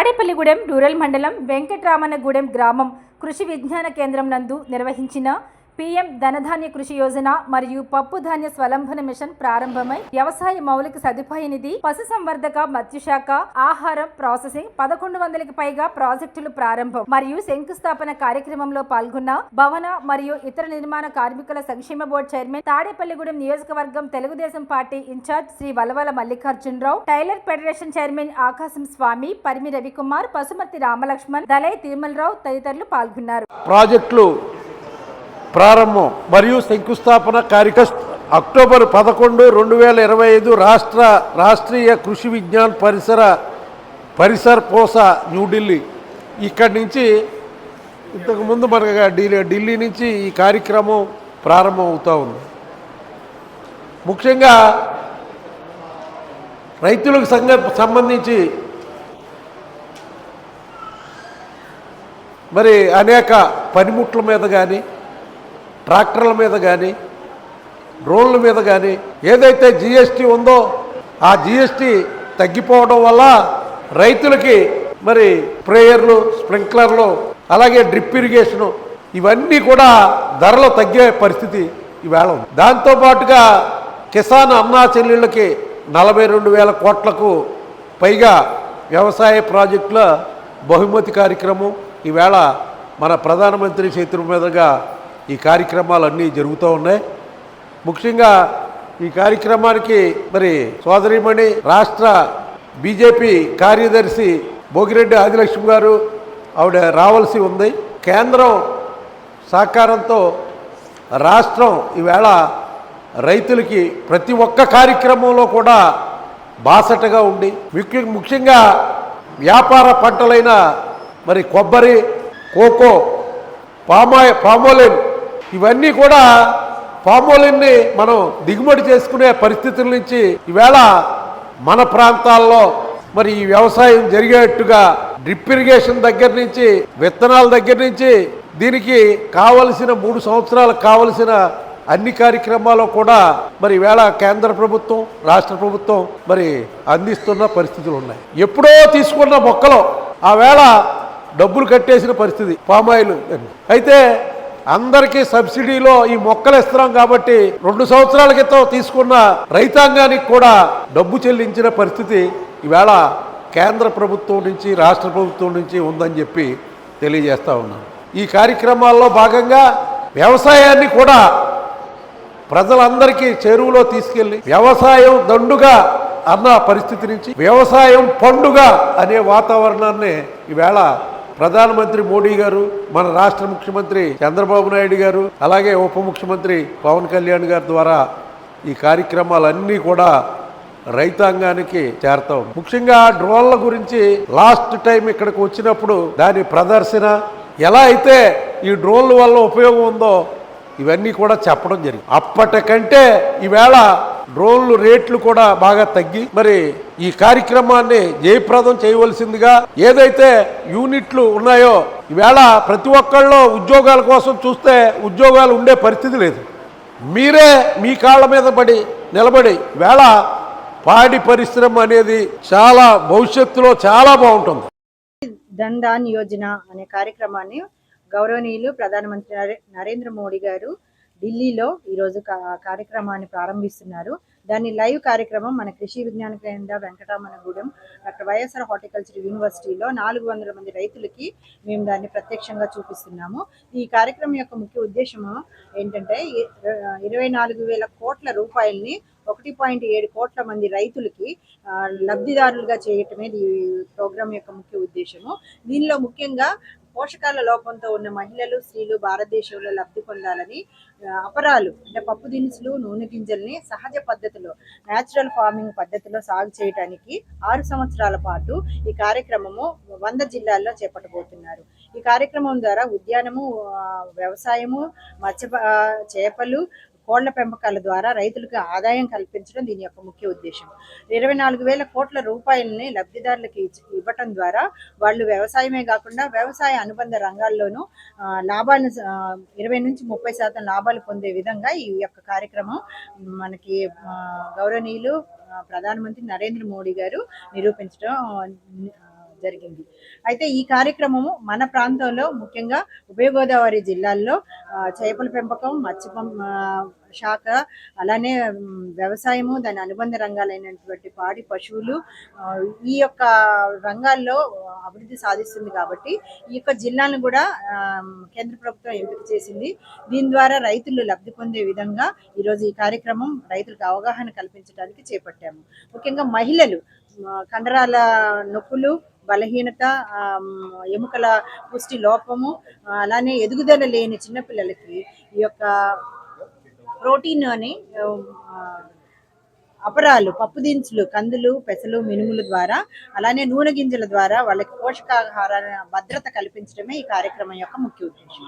Tadepalligudem rural మండలం వెంకట్రామన్నగూడెం గ్రామం కృషి విజ్ఞాన కేంద్రం నందు నిర్వహించిన పీఎం ధనధాన్య కృషి యోజన మరియు పప్పు ధాన్య స్వలంబన మిషన్ ప్రారంభమై వ్యవసాయ మౌలిక సదుపాయ నిధి పశుసంవర్ధక మత్స్యశాఖ ఆహారం ప్రాసెసింగ్ పదకొండు వందలకి పైగా ప్రాజెక్టులు ప్రారంభం. మరియు శంకుస్థాపన కార్యక్రమంలో పాల్గొన్న భవన మరియు ఇతర నిర్మాణ కార్మికుల సంక్షేమ బోర్డు చైర్మన్ తాడేపల్లిగూడెం నియోజకవర్గం Telugu Desam party incharge Shri Valavala Mallikarjuna Rao tailor federation chairman Akasam Swamy Parimi Ravikumar Pasumathi Ramalakshman దలై Tirumalarao తదితరులు పాల్గొన్నారు. ప్రాజెక్టులు ప్రారంభం మరియు శంకుస్థాపన కార్యక్రమ. అక్టోబర్ పదకొండు రెండు వేల ఇరవై ఐదు రాష్ట్ర రాష్ట్రీయ కృషి విజ్ఞాన్ పరిసర పరిసర్ పోస న్యూఢిల్లీ ఇక్కడి నుంచి ఇంతకుముందు మనకు ఢిల్లీ ఢిల్లీ నుంచి ఈ కార్యక్రమం ప్రారంభం అవుతూ ఉంది. ముఖ్యంగా రైతులకు సంగ సంబంధించి మరి అనేక పనిముట్ల మీద కానీ ట్రాక్టర్ల మీద కానీ డ్రోన్ల మీద కానీ ఏదైతే జిఎస్టీ ఉందో ఆ జిఎస్టీ తగ్గిపోవడం వల్ల రైతులకి మరి స్ప్రేయర్లు స్ప్రింక్లర్లు అలాగే డ్రిప్ ఇరిగేషను ఇవన్నీ కూడా ధరలు తగ్గే పరిస్థితి ఈవేళ ఉంది. దాంతోపాటుగా కిసాన్ అన్నా చెల్లెళ్ళకి నలభై రెండు వేల కోట్లకు పైగా వ్యవసాయ ప్రాజెక్టుల బహుమతి కార్యక్రమం ఈవేళ మన ప్రధానమంత్రి చేతుల మీదుగా ఈ కార్యక్రమాలన్నీ జరుగుతూ ఉన్నాయి. ముఖ్యంగా ఈ కార్యక్రమానికి మరి సోదరిమణి రాష్ట్ర బీజేపీ కార్యదర్శి భోగిరెడ్డి ఆదిలక్ష్మి గారు ఆవిడ రావాల్సి ఉంది. కేంద్రం సహకారంతో రాష్ట్రం ఈవేళ రైతులకి ప్రతి ఒక్క కార్యక్రమంలో కూడా బాసటగా ఉండి ముఖ్య ముఖ్యంగా వ్యాపార పంటలైన మరి కొబ్బరి కోకో పామాయ పామోలిన్ ఇవన్నీ కూడా పామోలిన్ని మనం దిగుమతి చేసుకునే పరిస్థితుల నుంచి ఈవేళ మన ప్రాంతాల్లో మరి ఈ వ్యవసాయం జరిగేట్టుగా డ్రిప్ ఇరిగేషన్ దగ్గర నుంచి విత్తనాల దగ్గర నుంచి దీనికి కావలసిన మూడు సంవత్సరాలకు కావలసిన అన్ని కార్యక్రమాలు కూడా మరి ఈవేళ కేంద్ర ప్రభుత్వం రాష్ట్ర ప్రభుత్వం మరి అందిస్తున్న పరిస్థితులు ఉన్నాయి. ఎప్పుడో తీసుకున్న మొక్కలు ఆ వేళ డబ్బులు కట్టేసిన పరిస్థితి పామాయిల్ అయితే అందరికీ సబ్సిడీలో ఈ మొక్కలు ఇస్తున్నాం కాబట్టి రెండు సంవత్సరాల క్రితం తీసుకున్న రైతాంగానికి కూడా డబ్బు చెల్లించిన పరిస్థితి ఈవేళ కేంద్ర ప్రభుత్వం నుంచి రాష్ట్ర ప్రభుత్వం నుంచి ఉందని చెప్పి తెలియజేస్తా ఉన్నాను ఈ కార్యక్రమాల్లో భాగంగా వ్యవసాయాన్ని కూడా ప్రజలందరికీ చెరువులో తీసుకెళ్ళి వ్యవసాయం దండుగా అన్న పరిస్థితి నుంచి వ్యవసాయం పండుగ అనే వాతావరణాన్ని ఈవేళ ప్రధానమంత్రి మోడీ గారు మన రాష్ట్ర ముఖ్యమంత్రి చంద్రబాబు నాయుడు గారు అలాగే ఉప ముఖ్యమంత్రి పవన్ కళ్యాణ్ గారి ద్వారా ఈ కార్యక్రమాలన్నీ కూడా రైతాంగానికి చేరతాం ముఖ్యంగా డ్రోన్ల గురించి లాస్ట్ టైం ఇక్కడికి వచ్చినప్పుడు దాని ప్రదర్శన ఎలా అయితే ఈ డ్రోన్ల వల్ల ఉపయోగం ఉందో ఇవన్నీ కూడా చెప్పడం జరిగింది. అప్పటికంటే ఈవేళ డ్రోన్లు రేట్లు కూడా బాగా తగ్గి మరి ఈ కార్యక్రమాన్ని జయప్రదం చేయవలసిందిగా ఏదైతే యూనిట్లు ఉన్నాయో ఈవేళ ప్రతి ఒక్కళ్ళు ఉద్యోగాల కోసం చూస్తే ఉద్యోగాలు ఉండే పరిస్థితి లేదు. మీరే మీ కాళ్ళ మీద పడి నిలబడి వేళ పాడి పరిశ్రమ అనేది చాలా భవిష్యత్తులో చాలా బాగుంటుంది. ధన్ యోజన అనే కార్యక్రమాన్ని గౌరవనీయులు ప్రధానమంత్రి నరే- నరేంద్ర మోడీ గారు ఢిల్లీలో ఈరోజు కార్యక్రమాన్ని ప్రారంభిస్తున్నారు. దాని లైవ్ కార్యక్రమం మన కృషి విజ్ఞాన కేంద్ర వెంకటరామనగూడెం డాక్టర్ వైఎస్ఆర్ హార్టికల్చర్ యూనివర్సిటీలో నాలుగు వందల మంది రైతులకి మేము దాన్ని ప్రత్యక్షంగా చూపిస్తున్నాము. ఈ కార్యక్రమం యొక్క ముఖ్య ఉద్దేశము ఏంటంటే ఇరవై నాలుగు వేల కోట్ల రూపాయల్ని ఒకటి పాయింట్ ఏడు కోట్ల మంది రైతులకి లబ్ధిదారులుగా చేయటమే ఈ ప్రోగ్రాం యొక్క ముఖ్య ఉద్దేశము. దీనిలో ముఖ్యంగా పోషకాల లోపంతో ఉన్న మహిళలు స్త్రీలు భారతదేశంలో లబ్ధి పొందాలని అపరాలు అంటే పప్పు దినుసులు నూనె గింజల్ని సహజ పద్ధతిలో న్యాచురల్ ఫార్మింగ్ పద్ధతిలో సాగు చేయడానికి ఆరు సంవత్సరాల పాటు ఈ కార్యక్రమము వంద జిల్లాల్లో చేపట్టబోతున్నారు. ఈ కార్యక్రమం ద్వారా ఉద్యానము వ్యవసాయము మత్స్య చేపలు కోళ్ళ పెంపకాల ద్వారా రైతులకు ఆదాయం కల్పించడం దీని యొక్క ముఖ్య ఉద్దేశం. ఇరవై నాలుగు వేల కోట్ల రూపాయలని లబ్ధిదారులకు ఇచ్చి- ఇవ్వటం ద్వారా వాళ్ళు వ్యవసాయమే కాకుండా వ్యవసాయ అనుబంధ రంగాల్లోనూ లాభాలను ఇరవై నుంచి ముప్పై శాతం లాభాలు పొందే విధంగా ఈ యొక్క కార్యక్రమం మనకి గౌరవనీయులు ప్రధానమంత్రి నరేంద్ర మోడీ గారు నిరూపించడం జరిగింది. అయితే ఈ కార్యక్రమము మన ప్రాంతంలో ముఖ్యంగా ఉభయ గోదావరి జిల్లాల్లో చేపల పెంపకం మత్స్య శాఖ అలానే వ్యవసాయము దాని అనుబంధ రంగాలైనటువంటి పాడి పశువులు ఈ యొక్క రంగాల్లో అభివృద్ధి సాధిస్తుంది కాబట్టి ఈ యొక్క జిల్లాను కూడా కేంద్ర ప్రభుత్వం ఎంపిక చేసింది. దీని ద్వారా రైతులు లబ్ధి పొందే విధంగా ఈరోజు ఈ కార్యక్రమం రైతులకు అవగాహన కల్పించడానికి చేపట్టాము. ముఖ్యంగా మహిళలు కండరాల నొప్పులు బలహీనత ఎముకల పుష్టి లోపము అలానే ఎదుగుదల లేని చిన్నపిల్లలకి ఈ యొక్క ప్రోటీన్ అని అపరాలు పప్పు దినుసులు కందులు పెసలు మినుముల ద్వారా అలానే నూనె గింజల ద్వారా వాళ్ళకి పోషకాహార భద్రత కల్పించడమే ఈ కార్యక్రమం యొక్క ముఖ్య ఉద్దేశం.